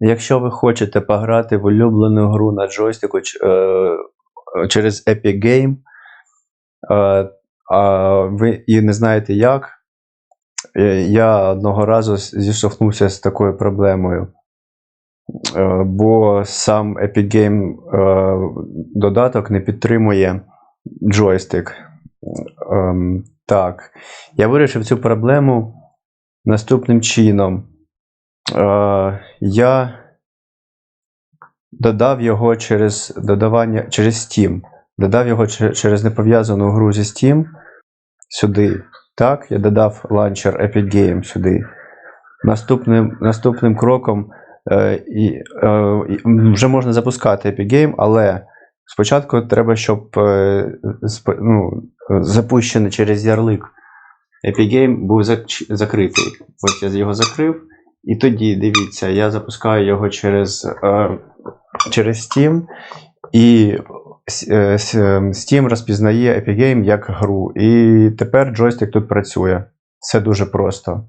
Якщо ви хочете пограти в улюблену гру на джойстику е, через Epic Game, е, а ви і не знаєте як, е, я одного разу зіштовхнувся з такою проблемою. Бо сам Epic Game додаток не підтримує джойстик. Ем, Так, я вирішив цю проблему наступним чином. Е, Я додав його через додавання через Steam. Додав його че- через непов'язану гру зі Steam сюди. Так, я додав ланчер Epic Game сюди. Наступним, наступним кроком е, е, вже можна запускати Epic Game, але спочатку треба, щоб е, сп- ну, запущений через ярлик Epic Game був зач- закритий. Ось я його закрив. І тоді, дивіться, я запускаю його через, е, через Steam, і е, е, Steam розпізнає Epic Game як гру. І тепер джойстик тут працює. Це дуже просто.